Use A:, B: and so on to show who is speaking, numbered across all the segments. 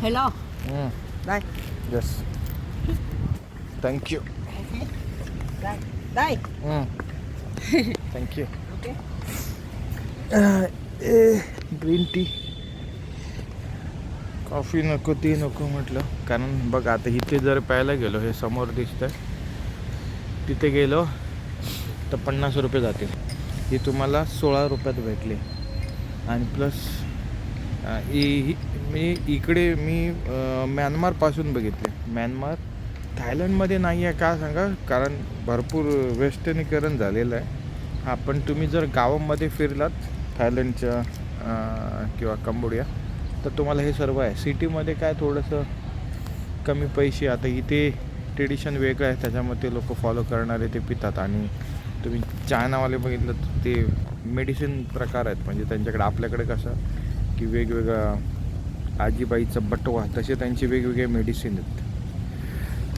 A: Hello.
B: Mm.
A: Đây.
B: Yes. Thank you.
A: Đây. Đây.
B: Mm. Thank you.
A: Okay.
B: Green tea coffee नको ती नको म्हटलं कारण बघ आता इथे जर प्यायला गेलो हे समोर दिसतंय तिथे गेलो तर पन्नास रुपये जातील ही तुम्हाला सोळा रुपयात भेटली आणि प्लस मी इकडे मी म्यानमारपासून बघितले. म्यानमार थायलंडमध्ये नाही आहे का सांगा? कारण भरपूर वेस्टर्नीकरण झालेलं आहे. हां पण तुम्ही जर गावामध्ये फिरलात थायलंडच्या किंवा कंबोडिया तर तुम्हाला हे सर्व आहे. सिटीमध्ये काय थोडंसं कमी पैसे आता इथे ट्रेडिशन वेगळं आहे त्याच्यामध्ये लोक फॉलो करणारे ते पितात. आणि तुम्ही चायनावाले बघितलं तर ते मेडिसिन प्रकार आहेत म्हणजे त्यांच्याकडे आपल्याकडे कसं की वेगवेगळं आजीबाईचं बटवा तसे त्यांचे वेगवेगळे मेडिसिन आहेत.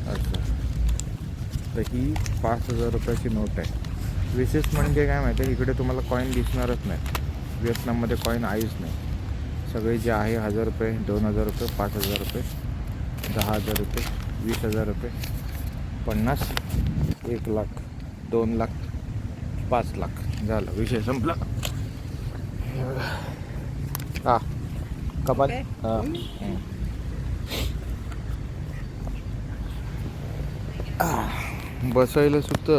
B: असं तर ही पाच हजार रुपयाची नोट आहे. विशेष म्हणजे काय माहिती आहे इकडे तुम्हाला कॉईन दिसणारच नाही. व्हिएतनाममध्ये कॉईन आहेच नाही. सगळे जे आहे हजार रुपये दोन हजार रुपये पाच हजार रुपये दहा हजार रुपये वीस हजार रुपये पन्नास एक लाख दोन लाख पाच लाख झालं. विषय संपला. हा कपाल
A: Okay. हम्म.
B: हम्म. आह, बसायला सुद्धा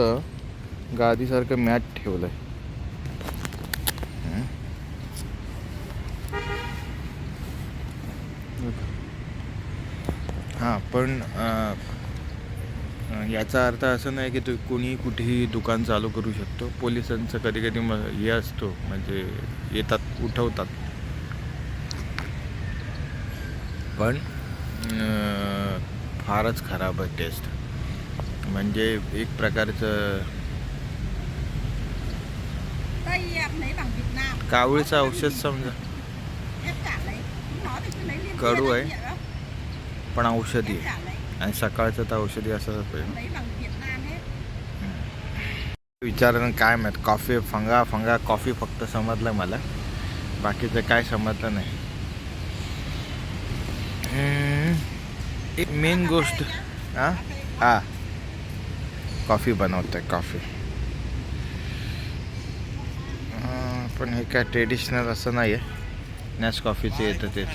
B: गादीसारखं मॅट ठेवलंय. हां पण याचा अर्थ असं नाही की तू कोणी कुठेही दुकान चालू करू शकतो पोलिसांचं कधी कधी म हे असतो म्हणजे येतात उठवतात पण फारच खराब आहे टेस्ट म्हणजे एक प्रकारचं. कावळीचं औषध समजा.
A: nhận đó.
B: पण औषधी आहे. आणि सकाळचं तर औषधी असं पाहिजे. विचारणं काय माहीत कॉफी फंगा फंगा कॉफी फक्त समजलं मला. बाकीचं काय समजलं नाही. एक मेन गोष्ट हां? हां. कॉफी बनवत आहे कॉफी पण हे काय ट्रेडिशनल असं नाही आहे नॅस कॉफीचं येतं तेच.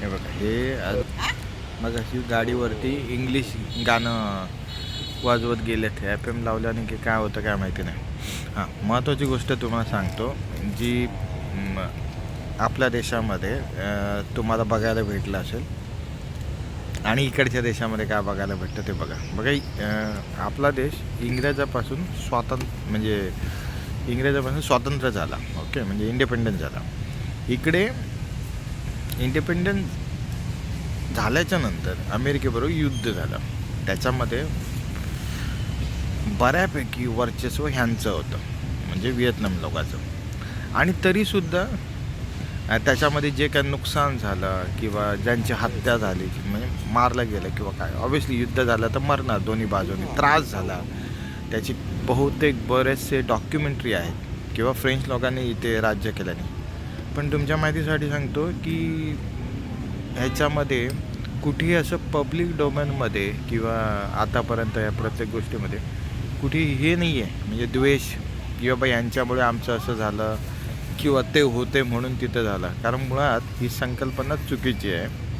B: हे बघा हे मग अशी गाडीवरती इंग्लिश गाणं वाजवत गेलेत. एफ एम लावल्याने की काय होतं काय माहिती नाही. हां महत्त्वाची गोष्ट तुम्हाला सांगतो जी आपल्या देशामध्ये तुम्हाला बघायला भेटलं असेल. आणि इकडच्या देशामध्ये काय बघायला भेटतं ते बघा. बघा आपला देश इंग्रजापासून स्वातंत्र्य म्हणजे इंग्रजापासून स्वातंत्र्य झाला. ओके म्हणजे इंडिपेंडन्स झाला. इकडे इंडिपेंडन्स झाल्याच्यानंतर अमेरिकेबरोबर युद्ध झालं. त्याच्यामध्ये बऱ्यापैकी वर्चस्व ह्यांचं होतं. म्हणजे व्हिएतनाम लोकांचं. आणि तरीसुद्धा त्याच्यामध्ये जे काही नुकसान झालं किंवा ज्यांची हत्या झाली म्हणजे मारलं गेलं किंवा काय ऑब्विसली युद्ध झालं तर मरणार दोन्ही बाजूनी त्रास झाला. त्याची बहुतेक बरेचसे डॉक्युमेंटरी आहेत किंवा फ्रेंच लोकांनी इथे राज्य केल्याने. पण तुमच्या माहितीसाठी सांगतो की ह्याच्यामध्ये कुठेही असं पब्लिक डोमेनमध्ये किंवा आतापर्यंत या प्रत्येक गोष्टीमध्ये कुठेही हे नाही आहे म्हणजे द्वेष की बाबा यांच्यामुळे आमचं असं झालं किंवा ते होते म्हणून तिथं झाला. कारण मुळात ही संकल्पना चुकीची आहे.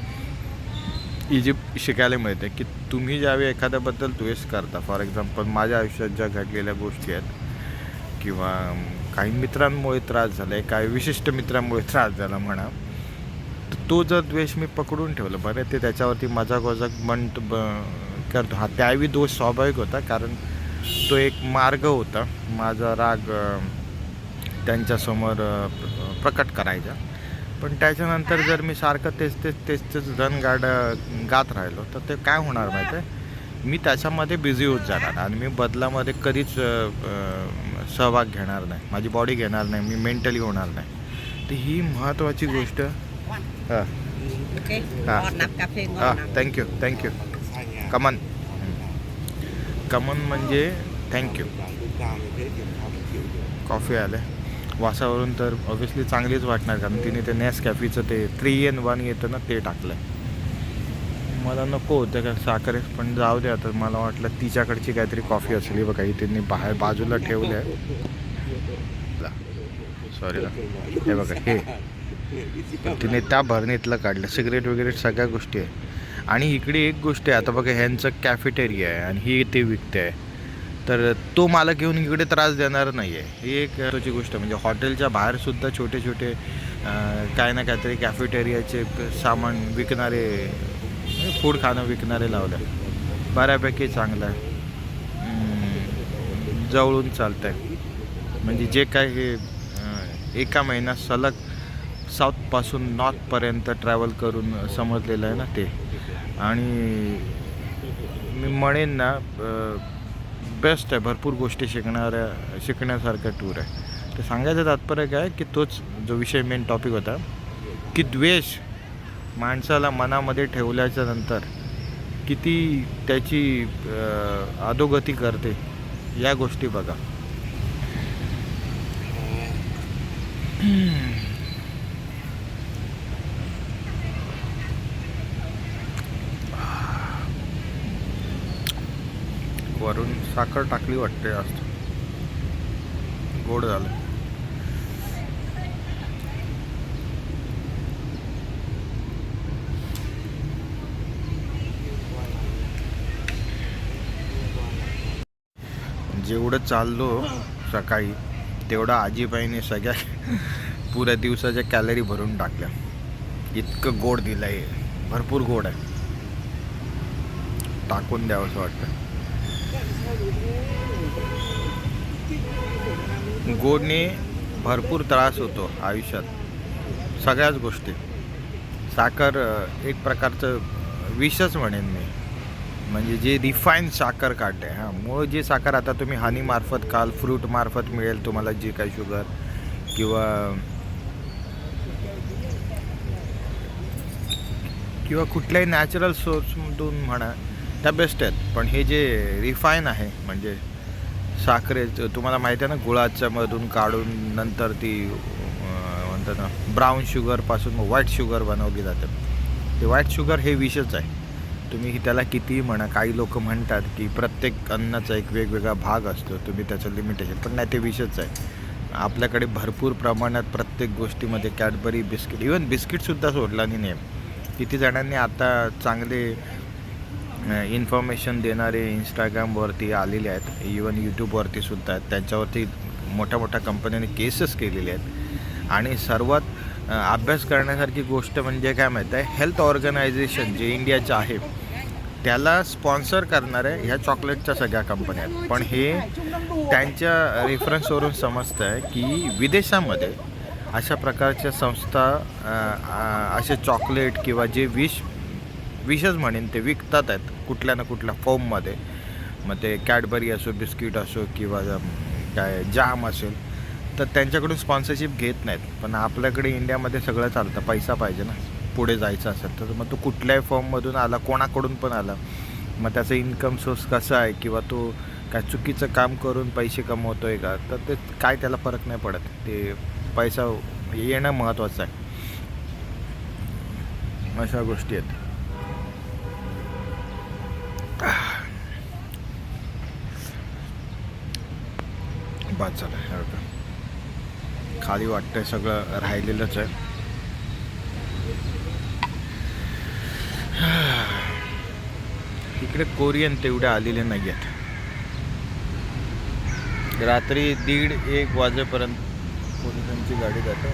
B: ही जी शिकायला मिळते की तुम्ही ज्यावेळी एखाद्याबद्दल द्वेष करता फॉर एक्झाम्पल माझ्या आयुष्यात ज्या घडलेल्या गोष्टी आहेत किंवा काही मित्रांमुळे त्रास झाला आहे काही विशिष्ट मित्रांमुळे त्रास झाला म्हणा तर तो जर द्वेष मी पकडून ठेवला बरं ते त्याच्यावरती मजाक वजाक म्हणतो ब- करतो. हा त्यावेळी दोष स्वाभाविक होता कारण तो एक मार्ग होता. माझा राग त्यांच्यासमोर प्रकट करायचा पण त्याच्यानंतर जर मी सारखं तेच तेच तेच तेच रन गाड गात राहिलो तर ते काय होणार माहिती आहे? मी त्याच्यामध्ये बिझी होत जाणार आणि मी बदलामध्ये कधीच सहभाग घेणार नाही. माझी बॉडी घेणार नाही मी मेंटली होणार नाही. तर ही महत्त्वाची गोष्ट. हां. हां. थँक्यू थँक्यू कमन कमन म्हणजे थँक्यू कॉफी आले वासावरून तर ऑब्व्हियसली चांगलीच वाटणार कारण तिने ते नेस कॅफीचं ते थ्री एन वन येतं ना ते टाकलं मला नको होतं का साखर पण जाऊ दे आता. मला वाटलं तिच्याकडची काहीतरी कॉफी असली. बघा ही त्यांनी बाहेर बाजूला ठेवलं आहे सॉरी हे बघा हे. तिने त्या भरणीतलं काढलं. सिगरेट वगैरे सगळ्या गोष्टी आहे. आणि इकडे एक गोष्ट आहे. आता बघा ह्यांचं कॅफेटेरिया आहे आणि ही ते विकते आहे तर तो मला घेऊन इकडे त्रास देणार नाही आहे ही एक महत्त्वाची गोष्ट. म्हणजे हॉटेलच्या बाहेरसुद्धा छोटे छोटे काय ना काहीतरी कॅफेटेरियाचे सामान विकणारे फूड खाणं विकणारे लावलं. आहे बऱ्यापैकी चांगलं आहे. जवळून चालतं आहे म्हणजे जे काय हे एका महिना सलग साऊथपासून नॉर्थपर्यंत ट्रॅव्हल करून समजलेलं आहे ना ते. आणि मी म्हणेन ना बेस्ट आहे भरपूर गोष्टी शिकणाऱ्या शिकण्यासारखा टूर आहे. तर सांगायचं तात्पर्य काय की तोच जो विषय मेन टॉपिक होता की द्वेष माणसाला मनामध्ये ठेवल्याच्या नंतर किती त्याची अधोगती करते या गोष्टी बघा. साखर टाकली वाटते जास्त गोड झालं. जेवढं चाललो सकाळी तेवढं आजीबाईने सगळ्या पुऱ्या दिवसाच्या कॅलरी भरून टाकल्या. इतकं गोड दिलं आहे भरपूर गोड आहे. टाकून द्यावं असं वाटतं. गोडने भरपूर त्रास होतो आयुष्यात. सगळ्याच गोष्टी. साखर एक प्रकारचं विषच म्हणेन मी. म्हणजे जे रिफाईन साखर काढते हां. मूळ जी साखर आता तुम्ही हानीमार्फत काल खाल मिळेल तुम्हाला जी काही शुगर किंवा किंवा कुठल्याही नॅचरल सोर्समधून म्हणा त्या बेस्ट आहेत. पण हे जे रिफाईन आहे म्हणजे साखरेचं तुम्हाला माहिती आहे ना गुळाच्यामधून काढून नंतर ती म्हणतात ना ब्राऊन शुगरपासून व्हाईट शुगर बनवली जाते. ते व्हाईट शुगर हे विषच आहे. तुम्ही त्याला कितीही म्हणा काही लोक म्हणतात की प्रत्येक अन्नाचा एक वेगवेगळा भाग असतो तुम्ही त्याचं लिमिटेशन पण नाही ते विषच आहे. आपल्याकडे भरपूर प्रमाणात प्रत्येक गोष्टीमध्ये कॅडबरी बिस्किट इवन बिस्किटसुद्धा सोडला नाही नेम. किती जणांनी आता चांगले इन्फॉर्मेशन देणारे इंस्टाग्रामवरती आलेले आहेत. इवन यूट्यूबवरती सुद्धा आहेत. त्यांच्यावरती मोठ्या मोठ्या कंपन्यांनी केसेस केलेले आहेत. आणि सर्वात अभ्यास करण्यासारखी गोष्ट म्हणजे काय माहीत आहे? हेल्थ ऑर्गनायझेशन जे इंडियाचं आहे त्याला स्पॉन्सर करणाऱ्या ह्या चॉकलेटच्या सगळ्या कंपन्या आहेत. पण हे त्यांच्या रेफरन्सवरून समजतं आहे की विदेशामध्ये अशा प्रकारच्या संस्था असे चॉकलेट किंवा जे विष विशेष म्हणेन ते विकतात आहेत कुठल्या ना कुठल्या फॉर्ममध्ये. मग ते कॅडबरी असो बिस्किट असो किंवा काय जाम असेल तर त्यांच्याकडून स्पॉन्सरशिप घेत नाहीत. पण आपल्याकडे इंडियामध्ये सगळं चालतं पैसा पाहिजे ना. पुढे जायचं असेल तर मग तो कुठल्याही फॉर्ममधून आला कोणाकडून पण आला मग त्याचा इन्कम सोर्स कसा आहे किंवा तो काय चुकीचं काम करून पैसे कमवतो आहे का तर ते काय त्याला फरक नाही पडत. ते पैसा येणं महत्त्वाचं आहे. अशा गोष्टी आहेत. बाद झालं हे बघा. खाली वाटतंय सगळं राहिलेलंच आहे. इकडे कोरियन तेवढे आलेले नाही आहेत रात्री दीड एक वाजेपर्यंत पोलिसांची गाडी जाते.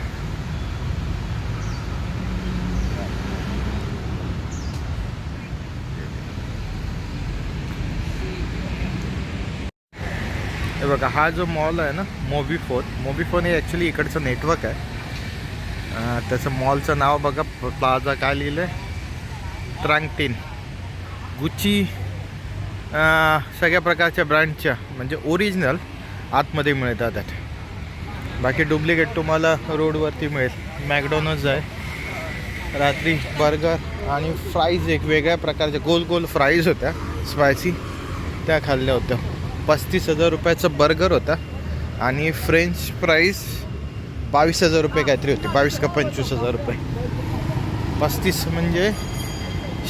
B: हे बघा हा जो मॉल आहे ना मोबीफोन मोबीफोन हे ॲक्च्युली इकडचं नेटवर्क आहे. त्याचं मॉलचं नाव बघा प्लाझा काय लिहिलं आहे ट्रांगटीन गुच्ची सगळ्या प्रकारच्या ब्रँडच्या म्हणजे ओरिजिनल आतमध्ये मिळतात त्यात. बाकी डुप्लिकेट तुम्हाला रोडवरती मिळेल. मॅकडॉनल्ड्स आहे. रात्री बर्गर आणि फ्राईज एक वेगळ्या प्रकारच्या गोल गोल फ्राईज होत्या. स्पायसी त्या खाल्ल्या होत्या. पस्तीस हजार रुपयाचा बर्गर होता. आणि फ्रेंच प्राईस बावीस हजार रुपये काहीतरी होते. बावीस का पंचवीस हजार रुपये. पस्तीस म्हणजे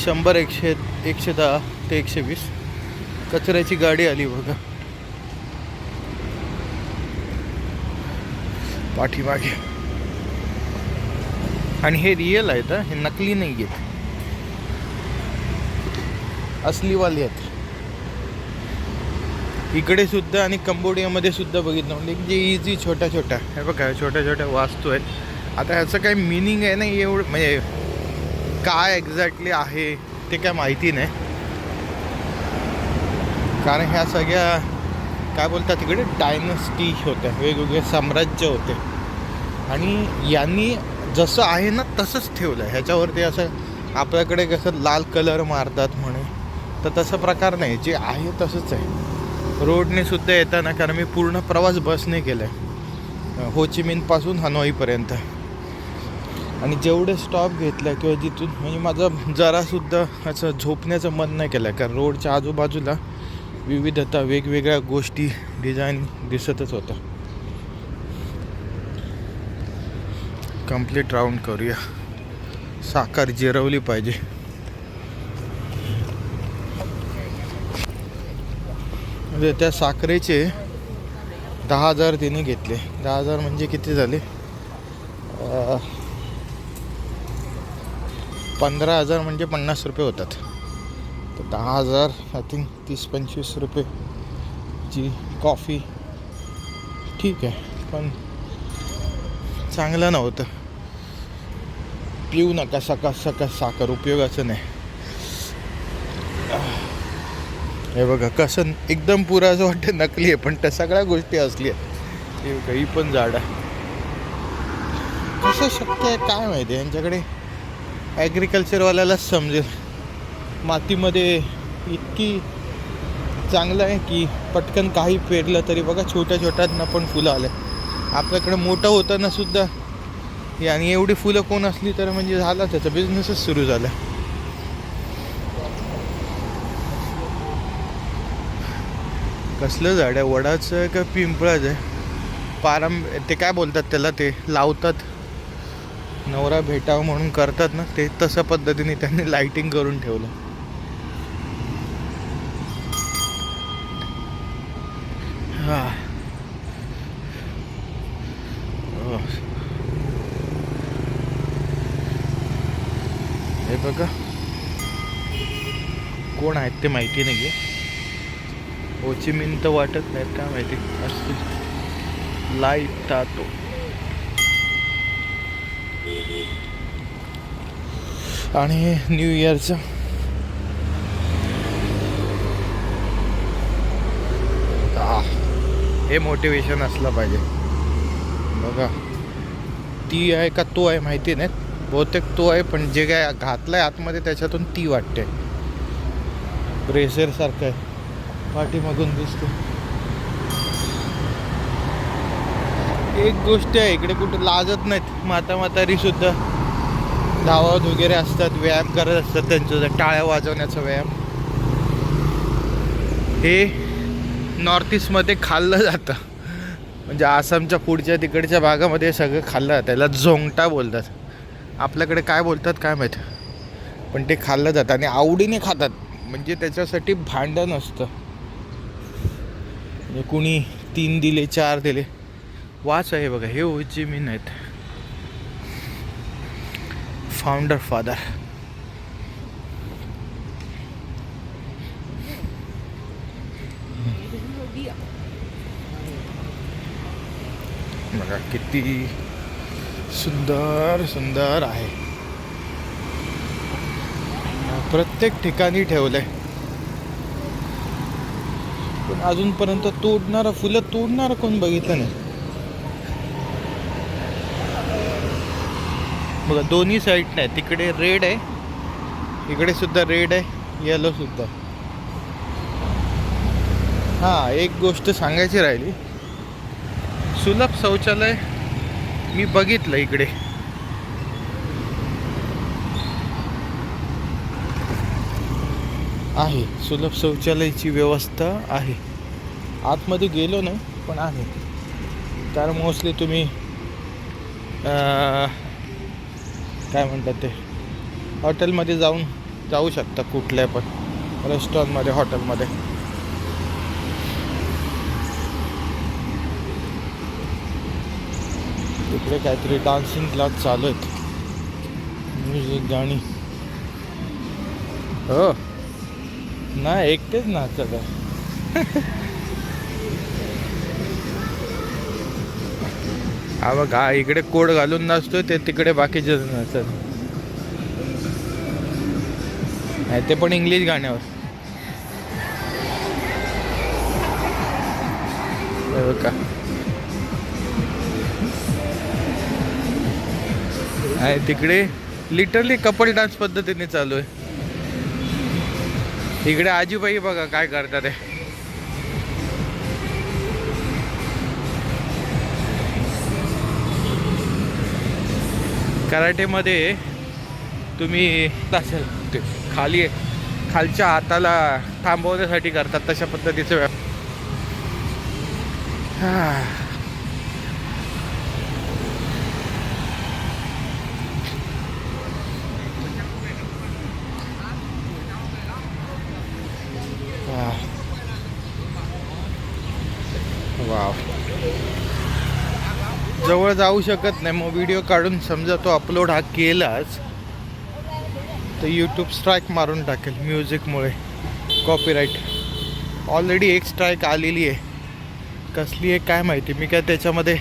B: शंभर एकशे एकशे दहा ते एकशे वीस. कचऱ्याची गाडी आली बघा. पाठीमागे. आणि हे रिअल आहेत हे नकली नाही आहेत. असलीवाली आहेत. इकडे सुद्धा आणि कंबोडियामध्ये सुद्धा बघितलं. म्हणजे जे इझी छोट्या छोट्या. हे बघा छोट्या छोट्या वास्तू आहेत. आता ह्याचं काही मिनिंग आहे ना एवढं म्हणजे काय एक्झॅक्टली आहे ते काय माहिती नाही. कारण ह्या सगळ्या काय बोलतात तिकडे? डायनस्टी होत्या. वेगवेगळे साम्राज्य होते. आणि यांनी जसं आहे ना तसंच ठेवलं आहे ह्याच्यावरती असं आपल्याकडे कसं लाल कलर मारतात म्हणे तर तसा प्रकार नाही. जे आहे तसंच आहे. रोडने सुद्धा येताना कारण मी पूर्ण प्रवास बसने केला आहे होचिमिनपासून हनोईपर्यंत आणि जेवढे स्टॉप घेतला किंवा जिथून म्हणजे माझं जरासुद्धा असं झोपण्याचं मन नाही केलं कारण रोडच्या आजूबाजूला विविधता वेगवेगळ्या गोष्टी डिझाईन दिसतच होतं. कंप्लीट राऊंड करूया. साखर जिरवली पाहिजे. म्हणजे त्या साखरेचे दहा हजार तिने घेतले. दहा हजार म्हणजे किती झाले? पंधरा हजार म्हणजे पन्नास रुपये होतात. तर दहा हजार आय थिंक तीस पंचवीस रुपये ची कॉफी ठीक आहे पण चांगलं नव्हतं. पिऊ नका सकाळ सकाळ साखर उपयोगाचं नाही. हे बघा कसं एकदम पुरा असं वाटतं नकली आहे पण त्या सगळ्या गोष्टी असली आहेत. हे बघा, ही पण झाड आहे. कसं शक्य आहे काय माहिती यांच्याकडे ॲग्रिकल्चरवाल्यालाच समजेल. मातीमध्ये इतकी चांगलं आहे की पटकन काही पेरलं तरी बघा छोट्या छोट्यातना पण फुलं आले. आपल्याकडे मोठं होताना सुद्धा आणि एवढी फुलं कोण असली तर म्हणजे झाला त्याचा बिझनेसच सुरू झाला. कसलं झाड आहे? वडाचं आहे का पिंपळाचं आहे? पारं ते काय बोलतात त्याला? ते लावतात. नवरा भेटावं म्हणून करतात ना? ते तशा पद्धतीने त्यांनी लाईटिंग करून ठेवलं. हां. हे बघा. कोण आहेत ते माहिती नाही आहे ओचिमिन तर वाटत नाहीत काय माहिती? असतील लाइट तातो. आणि न्यू इयरचं हे. मोटिवेशन असलं पाहिजे. बघा. ती आहे का तो आहे माहिती नाही बहुतेक तो आहे पण जे काय घातलं आहे आतमध्ये त्याच्यातून ती वाटते. ब्रेसेरसारखं आहे. पाठीमागून दिसतो. एक गोष्ट आहे इकडे कुठं लाजत नाहीत. माता म्हातारी सुद्धा. धावत वगैरे असतात व्यायाम करत असतात त्यांचा टाळ्या वाजवण्याचा व्यायाम. हे नॉर्थ ईस्टमध्ये खाल्लं जातं. म्हणजे आसामच्या पुढच्या तिकडच्या भागामध्ये सगळं खाल्लं जातं. त्याला झोंगटा बोलतात. आपल्याकडे काय बोलतात काय माहीत. पण ते खाल्लं जातं आणि आवडीने खातात. म्हणजे त्याच्यासाठी भांडण असतं. म्हणजे कुणी तीन दिले चार दिले. वाच आहे बघा हे ओची मी नाहीत फाउंडर फादर बघा किती सुंदर सुंदर आहे. प्रत्येक ठिकाणी ठेवलंय. आहे अजूनपर्यंत तोडणारं फुलं तोडणारं कोण बघितलं नाही. बघा दोन्ही साईड नाही तिकडे रेड आहे. इकडे सुद्धा रेड आहे. येलो सुद्धा. हां एक गोष्ट सांगायची राहिली. सुलभ शौचालय मी बघितलं इकडे. आहे. सुलभ शौचालयाची व्यवस्था आहे. आतमध्ये गेलो नाही पण आहे. कारण मोस्टली तुम्ही काय म्हणतात ते हॉटेलमध्ये जाऊन जाऊ शकता कुठल्या पण रेस्टॉरंटमध्ये हॉटेलमध्ये. तिकडे काहीतरी डान्सिंग क्लास चालू आहेत. म्युझिक गाणी. हो. ना एकटेच नाचत आहे. हा बघ हा इकडे कोड घालून नाचतोय ते तिकडे बाकीचे जण नाही ते पण इंग्लिश गाण्यावर. का आहे तिकडे लिटरली कपल डान्स पद्धतीने चालू आहे. इकडे आजीबाई बघा काय करतात कराटेमध्ये तुम्ही असेल ते खाली खालच्या हाताला थांबवण्यासाठी करतात तशा पद्धतीचं व्यापार हा. वाव जवळ जाऊ शकत नाही. मग व्हिडिओ काढून समजा तो अपलोड हा केलाच तर यूट्यूब स्ट्राईक मारून टाकेल म्युझिकमुळे कॉपीराईट ऑलरेडी एक स्ट्राईक आलेली आहे. कसली आहे काय माहिती? मी काय त्याच्यामध्ये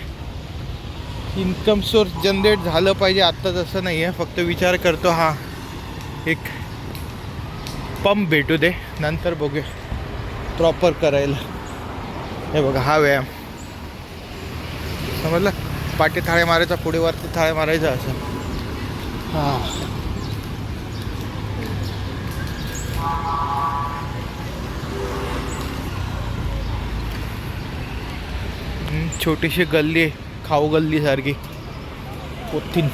B: इन्कम सोर्स जनरेट झालं पाहिजे आत्ता तसं नाही आहे. फक्त विचार करतो हा. एक पंप भेटू दे. नंतर बघूया. प्रॉपर करायला. हे बघा हा व्यायाम. समजलं? पाठी थाळे मारायचा पुढे वरती थाळे मारायचा असं. हां. छोटीशी गल्ली आहे खाऊ गल्ली सारखी. पोथीन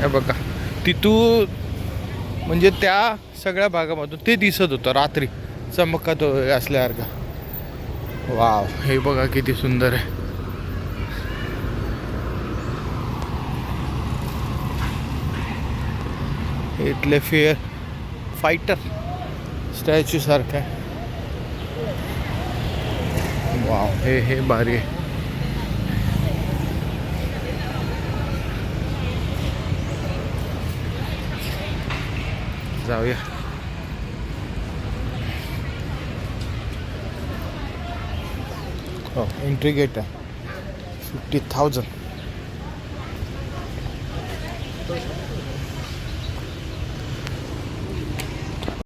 B: हे बघा तिथू म्हणजे त्या सगळ्या भागामधून ते दिसत होतं रात्री. चमकत असल्यासारखं. वाव हे बघा किती सुंदर आहे. इथले फेअर फायटर स्टॅच्यू सारखं आहे. वाव हे हे भारी आहे. जाऊया. हो एंट्री गेट आहे. Fifty thousand